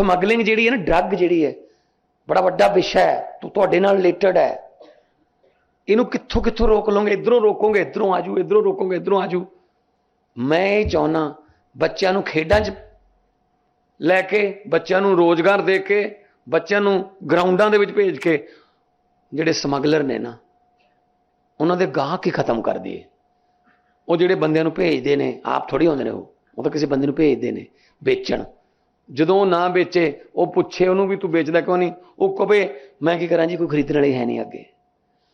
Smuggling ਜਿਹੜੀ ਹੈ ਨਾ, ਡਰੱਗ ਜਿਹੜੀ ਹੈ, ਬੜਾ ਵੱਡਾ ਵਿਸ਼ਾ ਹੈ, ਤੂੰ ਤੁਹਾਡੇ ਨਾਲ ਰਿਲੇਟਡ ਹੈ। ਇਹਨੂੰ ਕਿੱਥੋਂ ਕਿੱਥੋਂ ਰੋਕ ਲਓਗੇ? ਇਧਰੋਂ ਰੋਕੋਗੇ? ਇਧਰੋਂ ਆਜੂ, ਇਧਰੋਂ ਰੋਕੋਗੇ? ਇਧਰੋਂ ਆਜੂ। ਮੈਂ ਇਹ ਚਾਹੁੰਨਾ, ਬੱਚਿਆਂ ਨੂੰ ਖੇਡਾਂ 'ਚ ਲੈ ਕੇ, ਬੱਚਿਆਂ ਨੂੰ ਰੋਜ਼ਗਾਰ ਦੇ ਕੇ, ਬੱਚਿਆਂ ਨੂੰ ਗਰਾਊਂਡਾਂ ਦੇ ਵਿੱਚ ਭੇਜ ਕੇ, ਜਿਹੜੇ ਸਮਗਲਰ ਨੇ ਨਾ, ਉਹਨਾਂ ਦੇ ਗਾਹਕ ਹੀ ਖਤਮ ਕਰ ਦਈਏ। ਉਹ ਜਿਹੜੇ ਬੰਦਿਆਂ ਨੂੰ ਭੇਜਦੇ ਨੇ, ਆਪ ਥੋੜੀ ਹੁੰਦੇ ਨੇ ਉਹ ਉਹ ਤਾਂ ਕਿਸੇ ਬੰਦੇ ਨੂੰ ਭੇਜਦੇ ਨੇ, ਵੇਚਣ। ਜਦੋਂ ਉਹ ਨਾ ਵੇਚੇ, ਉਹ ਪੁੱਛੇ ਉਹਨੂੰ ਵੀ ਤੂੰ ਵੇਚਦਾ ਕਿਉਂ ਨਹੀਂ? ਉਹ ਕਵੇ ਮੈਂ ਕੀ ਕਰਾਂ ਜੀ, ਕੋਈ ਖਰੀਦਣ ਵਾਲੇ ਹੈ ਨਹੀਂ ਅੱਗੇ।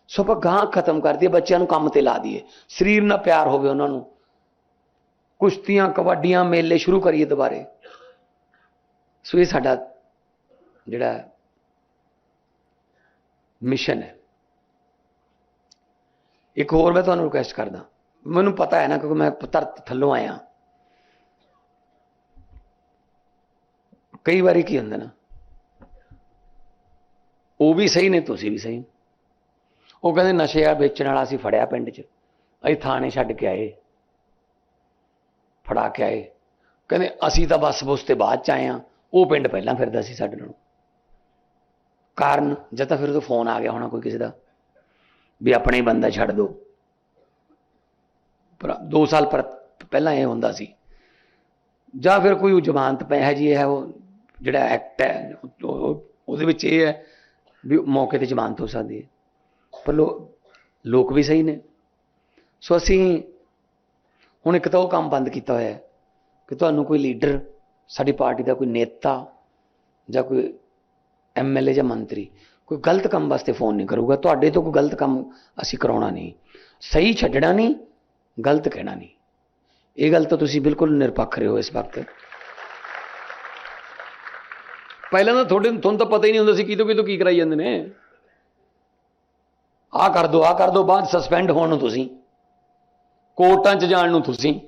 ਸੋ ਆਪਾਂ ਗਾਹਕ ਖਤਮ ਕਰ ਦਈਏ, ਬੱਚਿਆਂ ਨੂੰ ਕੰਮ ਤੇ ਲਾ ਦਈਏ। ਸਰੀਰ ਨਾਲ ਪਿਆਰ ਹੋਵੇ ਉਹਨਾਂ ਨੂੰ। ਕੁਸ਼ਤੀਆਂ, ਕਬੱਡੀਆਂ, ਮੇਲੇ ਸ਼ੁਰੂ ਕਰੀਏ ਦੁਬਾਰੇ। ਸੋ ਇਹ ਸਾਡਾ ਜਿਹੜਾ ਮਿਸ਼ਨ ਹੈ। ਇੱਕ ਹੋਰ ਮੈਂ ਤੁਹਾਨੂੰ ਰਿਕੁਐਸਟ ਕਰਦਾ। ਮੈਨੂੰ ਪਤਾ ਹੈ ਨਾ, ਕਿਉਂਕਿ ਮੈਂ ਧਰਤ ਥੱਲੋਂ ਆਇਆ। ਕਈ ਵਾਰੀ ਕੀ ਹੁੰਦਾ ਨਾ, ਉਹ ਵੀ ਸਹੀ ਨੇ, ਤੁਸੀਂ ਵੀ ਸਹੀ। ਉਹ ਕਹਿੰਦੇ ਨਸ਼ੇ ਆ ਵੇਚਣ ਵਾਲਾ ਅਸੀਂ ਫੜਿਆ ਪਿੰਡ 'ਚ, ਅਸੀਂ ਥਾਣੇ ਛੱਡ ਕੇ ਆਏ, ਫੜਾ ਕੇ ਆਏ। ਕਹਿੰਦੇ ਅਸੀਂ ਤਾਂ ਬਸ ਬੁਸ ਤੇ ਬਾਅਦ ਚ ਆਏ ਆ ਉਹ ਪਿੰਡ ਪਹਿਲਾਂ ਫਿਰਦਾ ਸੀ ਸਾਡੇ ਨਾਲ। ਕਾਰਨ, ਜਾਂ ਤਾਂ ਫਿਰ ਉਹ ਫੋਨ ਆ ਗਿਆ ਹੋਣਾ ਕੋਈ ਕਿਸੇ ਦਾ, ਵੀ ਆਪਣੇ ਬੰਦਾ ਛੱਡ ਦਿਓ ਪਰ 2 ਸਾਲ ਪਹਿਲਾਂ ਇਹ ਹੁੰਦਾ ਸੀ। ਜਾਂ ਫਿਰ ਕੋਈ ਜ਼ਮਾਨਤ ਪੈ ਹੈ ਜੀ ਇਹ ਹੈ, ਉਹ ਜਿਹੜਾ ਐਕਟ ਹੈ, ਉਹ- ਉਹਦੇ ਵਿੱਚ ਇਹ ਹੈ ਵੀ ਮੌਕੇ ਤੇ ਜ਼ਮਾਨਤ ਹੋ ਸਕਦੀ ਹੈ। ਪਰ ਲੋਕ ਵੀ ਸਹੀ ਨੇ। ਸੋ ਅਸੀਂ ਹੁਣ ਇੱਕ ਤਾਂ ਉਹ ਕੰਮ ਬੰਦ ਕੀਤਾ ਹੋਇਆ ਹੈ ਕਿ ਤੁਹਾਨੂੰ ਕੋਈ ਲੀਡਰ, ਸਾਡੀ ਪਾਰਟੀ ਦਾ ਕੋਈ ਨੇਤਾ ਜਾਂ ਕੋਈ ਐਮਐਲਏ ਜਾਂ ਮੰਤਰੀ ਕੋਈ ਗਲਤ ਕੰਮ ਵਾਸਤੇ ਫੋਨ ਨਹੀਂ ਕਰੂਗਾ। ਤੁਹਾਡੇ ਤੋਂ ਕੋਈ ਗਲਤ ਕੰਮ ਅਸੀਂ ਕਰਾਉਣਾ ਨਹੀਂ। ਸਹੀ ਛੱਡਣਾ ਨਹੀਂ, ਗਲਤ ਕਹਿਣਾ ਨਹੀਂ। ਇਹ ਗੱਲ ਤਾਂ ਤੁਸੀਂ ਬਿਲਕੁਲ ਨਿਰਪੱਖ ਰਹੇ ਹੋ ਇਸ ਵਕਤ। ਪਹਿਲਾਂ ਤਾਂ ਤੁਹਾਡੇ ਤੁਹਾਨੂੰ ਤਾਂ ਪਤਾ ਹੀ ਨਹੀਂ ਹੁੰਦਾ ਸੀ ਕਿਤੋਂ ਕਿਤੋਂ ਕੀ ਕਰਾਈ ਜਾਂਦੇ ਨੇ। ਆਹ ਕਰ ਦੋ, ਆਹ ਕਰ ਦੋ, ਬਾਅਦ ਸਸਪੈਂਡ ਹੋਣ ਨੂੰ ਤੁਸੀਂ। ਕੋਰਟਾਂ 'ਚ ਜਾਣ ਨੂੰ ਤੁਸੀਂ।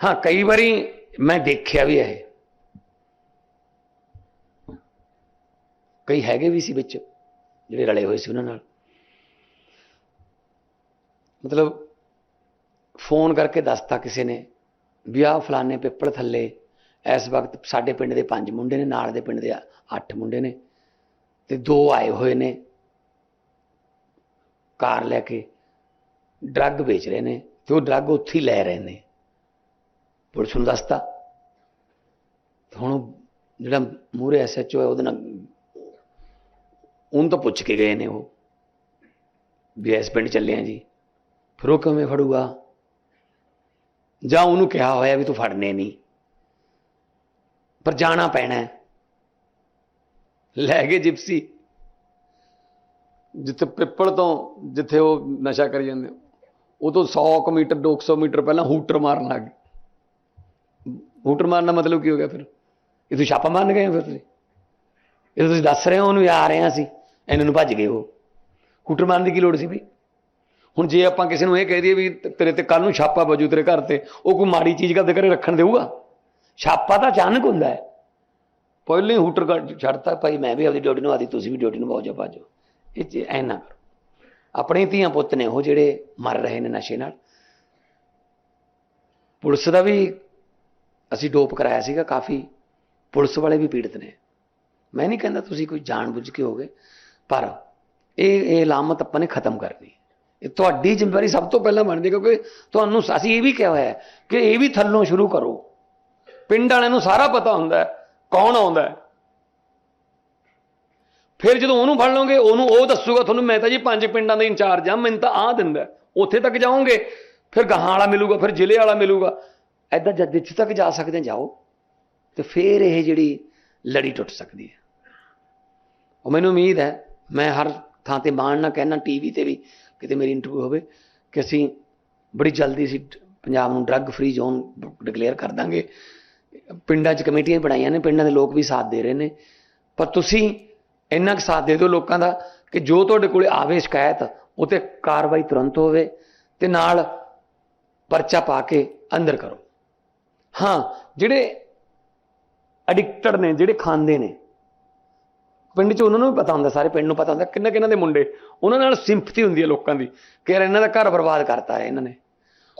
ਹਾਂ, ਕਈ ਵਾਰੀ ਮੈਂ ਦੇਖਿਆ ਵੀ ਹੈ ਕਈ ਹੈਗੇ ਵੀ ਸੀ ਵਿੱਚ, ਜਿਹੜੇ ਰਲੇ ਹੋਏ ਸੀ ਉਹਨਾਂ ਨਾਲ। ਮਤਲਬ ਫੋਨ ਕਰਕੇ ਦੱਸਤਾ ਕਿਸੇ ਨੇ ਵੀ ਆਹ ਫਲਾਣੇ ਪੇਪਰ ਥੱਲੇ ਇਸ ਵਕਤ ਸਾਡੇ ਪਿੰਡ ਦੇ ਪੰਜ ਮੁੰਡੇ ਨੇ, ਨਾਲ ਦੇ ਪਿੰਡ ਦੇ ਅੱਠ ਮੁੰਡੇ ਨੇ ਤੇ ਦੋ ਆਏ ਹੋਏ ਨੇ। ਕਾਰ ਲੈ ਕੇ ਡਰੱਗ ਵੇਚ ਰਹੇ ਨੇ ਤੇ ਉਹ ਡਰੱਗ ਉੱਥੇ ਹੀ ਲੈ ਰਹੇ ਨੇ। ਪੁਲਿਸ ਨੂੰ ਦੱਸਤਾ। ਤੇ ਹੁਣ ਉਹ ਜਿਹੜਾ ਮੂਰੇ ਐਸਐਚਓ ਹੈ, ਉਹਦੇ ਨਾਲ ਉਹਨੂੰ ਤਾਂ ਪੁੱਛ ਕੇ ਗਏ ਨੇ ਉਹ ਵੀ ਇਸ ਪਿੰਡ ਚੱਲੇ ਆ ਜੀ। ਫਿਰ ਉਹ ਕਿਵੇਂ ਫੜੂਗਾ? ਜਾਂ ਉਹਨੂੰ ਕਿਹਾ ਹੋਇਆ ਵੀ ਤੂੰ ਫੜਨੇ ਨਹੀਂ। ਪਰ ਜਾਣਾ ਪੈਣਾ ਲੈ ਗਏ ਜਿਪਸੀ। ਜਿੱਥੇ ਪਿੱਪਲ ਤੋਂ ਜਿੱਥੇ ਉਹ ਨਸ਼ਾ ਕਰੀ ਜਾਂਦੇ ਉਹ ਤੋਂ 100 ਕੁ ਮੀਟਰ 200 ਮੀਟਰ ਪਹਿਲਾਂ ਹੂਟਰ ਮਾਰਨ ਲੱਗ ਗਏ। ਹੂਟਰ ਮਾਰਨ ਦਾ ਮਤਲਬ ਕੀ ਹੋ ਗਿਆ ਫਿਰ? ਇਹ ਤੁਸੀਂ ਛਾਪਾ ਮਾਰਨ ਗਏ ਫਿਰ ਤੁਸੀਂ? ਇਹ ਤੁਸੀਂ ਦੱਸ ਰਹੇ ਹੋ, ਉਹਨੂੰ ਆ ਰਹੇ ਹਾਂ ਅਸੀਂ। ਇਹਨਾਂ ਨੂੰ ਭੱਜ ਗਏ ਉਹ। ਹੂਟਰ ਮਾਰਨ ਦੀ ਕੀ ਲੋੜ ਸੀ ਵੀ ਹੁਣ ਜੇ ਆਪਾਂ ਕਿਸੇ ਨੂੰ ਇਹ ਕਹਿ ਦਈਏ ਵੀ ਤੇਰੇ ਤੇ ਕੱਲ ਨੂੰ ਛਾਪਾ ਵਜੂ ਤੇਰੇ ਘਰ ਤੇ, ਉਹ ਕੋਈ ਮਾੜੀ ਚੀਜ਼ ਕਰਦੇ ਘਰੇ ਰੱਖਣ ਦੇਊਗਾ? ਛਾਪਾ ਤਾਂ ਅਚਾਨਕ ਹੁੰਦਾ ਹੈ। ਪਹਿਲੇ ਹੀ ਹੂਟਰ ਕੱਢ ਛੱਡਤਾ, ਭਾਈ ਮੈਂ ਵੀ ਆਪਦੀ ਡਿਊਟੀ ਨੂੰ ਆਦੀ ਤੁਸੀਂ ਵੀ ਡਿਊਟੀ ਨੂੰ ਜਾ ਭਾਜੋ। ਇਹ ਚ ਐ ਨਾ ਕਰੋ। ਆਪਣੇ ਧੀਆਂ ਪੁੱਤ ਨੇ ਉਹ ਜਿਹੜੇ ਮਰ ਰਹੇ ਨੇ ਨਸ਼ੇ ਨਾਲ। ਪੁਲਿਸ ਦਾ ਵੀ ਅਸੀਂ ਡੋਪ ਕਰਾਇਆ ਸੀਗਾ, ਕਾਫੀ ਪੁਲਿਸ ਵਾਲੇ ਵੀ ਪੀੜਤ ਨੇ। ਮੈਂ ਨਹੀਂ ਕਹਿੰਦਾ ਤੁਸੀਂ ਕੋਈ ਜਾਣਬੁੱਝ ਕੇ ਹੋਗੇ, ਪਰ ਇਹ ਇਹ ਲਾਮਤ ਆਪਾਂ ਨੇ ਖਤਮ ਕਰਨੀ। ਇਹ ਤੁਹਾਡੀ ਜ਼ਿੰਮੇਵਾਰੀ ਸਭ ਤੋਂ ਪਹਿਲਾਂ ਬਣਦੀ ਕਿਉਂਕਿ ਤੁਹਾਨੂੰ ਅਸੀਂ ਇਹ ਵੀ ਕਿਹਾ ਹੋਇਆ ਕਿ ਇਹ ਵੀ ਥੱਲੋਂ ਸ਼ੁਰੂ ਕਰੋ। ਪਿੰਡ ਵਾਲਿਆਂ ਨੂੰ ਸਾਰਾ ਪਤਾ ਹੁੰਦਾ ਹੈ ਕੌਣ ਆਉਂਦਾ ਹੈ। ਫਿਰ ਜਦੋਂ ਉਹਨੂੰ ਫੜ ਲਓਗੇ, ਉਹਨੂੰ ਉਹ ਦੱਸੂਗਾ ਤੁਹਾਨੂੰ, ਮੈਂ ਤਾਂ ਜੀ ਪੰਜ ਪਿੰਡਾਂ ਦਾ ਇੰਚਾਰਜ ਆ ਮੈਨੂੰ ਤਾਂ ਆਹ ਦਿੰਦਾ ਉੱਥੇ ਤੱਕ ਜਾਓਗੇ, ਫਿਰ ਗਾਹਾਂ ਵਾਲਾ ਮਿਲੂਗਾ, ਫਿਰ ਜ਼ਿਲ੍ਹੇ ਵਾਲਾ ਮਿਲੂਗਾ। ਐਦਾਂ ਜਦ ਜਿੱਥੇ ਤੱਕ ਜਾ ਸਕਦੇ ਜਾਓ, ਤੇ ਫਿਰ ਇਹ ਜਿਹੜੀ ਲੜੀ ਟੁੱਟ ਸਕਦੀ ਹੈ। ਉਹ ਮੈਨੂੰ ਉਮੀਦ ਹੈ, ਮੈਂ ਹਰ ਥਾਂ ਤੇ ਮਾਣ ਨਾ ਕਹਿਣਾ ਟੀਵੀ ਤੇ ਵੀ ਕਿਤੇ ਮੇਰੀ ਇੰਟਰਵਿਊ ਹੋਵੇ, ਕਿ ਅਸੀਂ ਬੜੀ ਜਲਦੀ ਸੀ ਪੰਜਾਬ ਨੂੰ ਡਰੱਗ ਫ੍ਰੀ ਜ਼ੋਨ ਡਿਕਲੇਅਰ ਕਰ ਦਾਂਗੇ। ਪਿੰਡਾਂ 'ਚ ਕਮੇਟੀਆਂ ਬਣਾਈਆਂ ਨੇ, ਪਿੰਡਾਂ ਦੇ ਲੋਕ ਵੀ ਸਾਥ ਦੇ ਰਹੇ ਨੇ। ਪਰ ਤੁਸੀਂ ਇੰਨਾ ਕੁ ਸਾਥ ਦੇ ਦਿਓ ਲੋਕਾਂ ਦਾ ਕਿ ਜੋ ਤੁਹਾਡੇ ਕੋਲੇ ਆਵੇ ਸ਼ਿਕਾਇਤ ਉਹ ਤੇ ਕਾਰਵਾਈ ਤੁਰੰਤ ਹੋਵੇ ਤੇ ਨਾਲ ਪਰਚਾ ਪਾ ਕੇ ਅੰਦਰ ਕਰੋ। ਹਾਂ, ਜਿਹੜੇ ਐਡਿਕਟਡ ਨੇ, ਜਿਹੜੇ ਖਾਂਦੇ ਨੇ, ਪਿੰਡ 'ਚ ਉਹਨਾਂ ਨੂੰ ਵੀ ਪਤਾ ਹੁੰਦਾ, ਸਾਰੇ ਪਿੰਡ ਨੂੰ ਪਤਾ ਹੁੰਦਾ, ਕਿੰਨਾ ਕਿੰਨਾ ਦੇ ਮੁੰਡੇ, ਉਹਨਾਂ ਨਾਲ ਸਿੰਪਥੀ ਹੁੰਦੀ ਹੈ ਲੋਕਾਂ ਦੀ ਕਿ ਯਾਰ ਇਹਨਾਂ ਦਾ ਘਰ ਬਰਬਾਦ ਕਰਤਾ ਹੈ ਇਹਨਾਂ ਨੇ।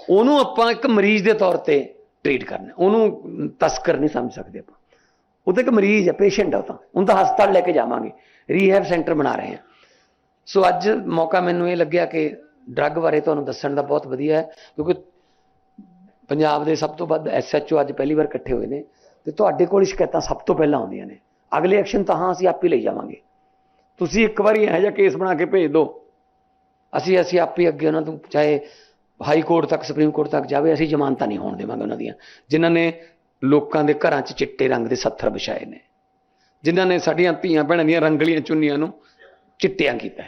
ਉਹਨੂੰ ਆਪਾਂ ਇੱਕ ਮਰੀਜ਼ ਦੇ ਤੌਰ ਤੇ ਟ੍ਰੀਟ ਕਰਨਾ। ਉਹਨੂੰ ਤਸਕਰ ਨਹੀਂ ਸਮਝ ਸਕਦੇ ਆਪਾਂ। ਉਹ ਤਾਂ ਇੱਕ ਮਰੀਜ਼ ਹੈ ਪੇਸ਼ੈਂਟ ਹੈ ਉਹ ਤਾਂ। ਉਹਨੂੰ ਤਾਂ ਹਸਪਤਾਲ ਲੈ ਕੇ ਜਾਵਾਂਗੇ। ਰੀਹੈਬ ਸੈਂਟਰ ਬਣਾ ਰਹੇ ਹਾਂ। ਸੋ ਅੱਜ ਮੌਕਾ ਮੈਨੂੰ ਇਹ ਲੱਗਿਆ ਕਿ ਡਰੱਗ ਬਾਰੇ ਤੁਹਾਨੂੰ ਦੱਸਣ ਦਾ ਬਹੁਤ ਵਧੀਆ ਹੈ, ਕਿਉਂਕਿ ਪੰਜਾਬ ਦੇ ਸਭ ਤੋਂ ਵੱਧ ਐਸਐਚਓ ਅੱਜ ਪਹਿਲੀ ਵਾਰ ਇਕੱਠੇ ਹੋਏ ਨੇ ਤੇ ਤੁਹਾਡੇ ਕੋਲ ਸ਼ਿਕਾਇਤਾਂ ਸਭ ਤੋਂ ਪਹਿਲਾਂ ਆਉਂਦੀਆਂ ਨੇ। ਅਗਲੇ ਐਕਸ਼ਨ ਤਾਂ ਹਾਂ, ਅਸੀਂ ਆਪੇ ਲਈ ਜਾਵਾਂਗੇ। ਤੁਸੀਂ ਇੱਕ ਵਾਰੀ ਇਹੋ ਜਿਹਾ ਕੇਸ ਬਣਾ ਕੇ ਭੇਜ ਦਿਓ। ਅਸੀਂ ਅਸੀਂ ਆਪੇ ਅੱਗੇ ਉਹਨਾਂ ਤੋਂ ਚਾਹੇ ਹਾਈ ਕੋਰਟ ਤੱਕ, ਸੁਪਰੀਮ ਕੋਰਟ ਤੱਕ ਜਾਵੇ, ਅਸੀਂ ਜ਼ਮਾਨਤਾਂ ਨਹੀਂ ਹੋਣ ਦੇਵਾਂਗੇ ਉਹਨਾਂ ਦੀਆਂ। ਜਿਨ੍ਹਾਂ ਨੇ ਲੋਕਾਂ ਦੇ ਘਰਾਂ 'ਚ ਚਿੱਟੇ ਰੰਗ ਦੇ ਸੱਥਰ ਵਿਛਾਏ ਨੇ। ਜਿਨ੍ਹਾਂ ਨੇ ਸਾਡੀਆਂ ਧੀਆਂ ਭੈਣਾਂ ਦੀਆਂ ਰੰਗਲੀਆਂ ਚੁੰਨੀਆਂ ਨੂੰ ਚਿੱਟਿਆਂ ਕੀਤਾ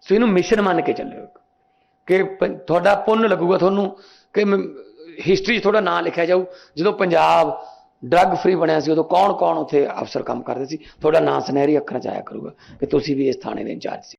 ਸੋ ਇਹਨੂੰ ਮਿਸ਼ਨ ਮੰਨ ਕੇ ਚੱਲਿਓ ਕਿ ਪ- ਤੁਹਾਡਾ ਪੁੰਨ ਲੱਗੂਗਾ ਤੁਹਾਨੂੰ ਕਿ ਹਿਸਟਰੀ 'ਚ ਤੁਹਾਡਾ ਨਾਂ ਲਿਖਿਆ ਜਾਊ। ਜਦੋਂ ਪੰਜਾਬ ਡਰੱਗ ਫ੍ਰੀ ਬਣਿਆ ਸੀ, ਉਦੋਂ ਕੌਣ ਕੌਣ ਉੱਥੇ ਅਫਸਰ ਕੰਮ ਕਰਦੇ ਸੀ? ਤੁਹਾਡਾ ਨਾਂ ਸੁਨਹਿਰੀ ਅੱਖਰਾਂ 'ਚ ਆਇਆ ਕਰੂਗਾ ਕਿ ਤੁਸੀਂ ਵੀ ਇਸ ਥਾਣੇ ਦੇ ਇੰਚਾਰਜ ਸੀ।